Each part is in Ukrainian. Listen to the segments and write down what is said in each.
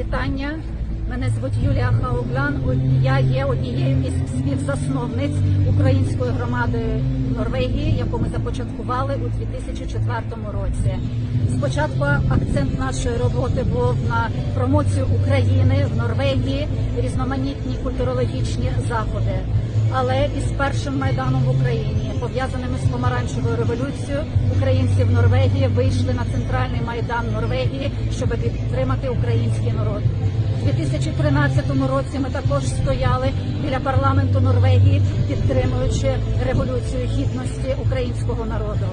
вітання. Мене звуть Юлія Хауглян. Я є однією із співзасновниць української громади Норвегії, яку ми започаткували у 2004 році. Спочатку акцент нашої роботи був на промоцію України в Норвегії, різноманітні культурологічні заходи. Але із першим майданом в Україні, пов'язаними з помаранчевою революцією, українці в Норвегії вийшли на центральний майдан Норвегії, щоб підтримати український народ. 2013 році ми також стояли біля парламенту Норвегії, підтримуючи революцію гідності українського народу.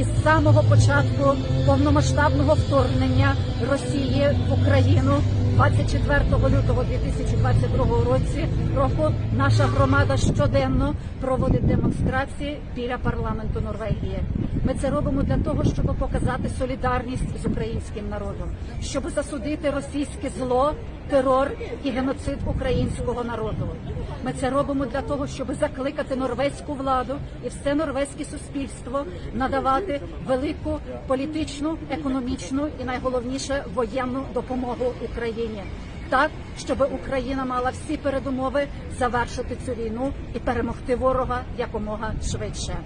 І з самого початку повномасштабного вторгнення Росії в Україну 24 лютого 2022 році року наша громада щоденно проводить демонстрації біля парламенту Норвегії. Ми це робимо для того, щоб показати солідарність з українським народом, щоб засудити російське зло, терор і геноцид українського народу. Ми це робимо для того, щоб закликати норвезьку владу і все норвезьке суспільство надавати велику політичну, економічну і найголовніше воєнну допомогу Україні. Так, щоб Україна мала всі передумови завершити цю війну і перемогти ворога якомога швидше.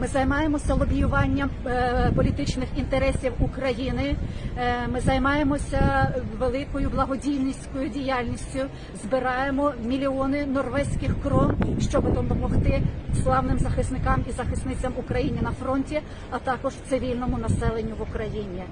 Ми займаємося лобіюванням е, політичних інтересів України. Е, ми займаємося великою благодійницькою діяльністю. Збираємо мільйони норвезьких крон, щоб допомогти славним захисникам і захисницям України на фронті, а також цивільному населенню в Україні.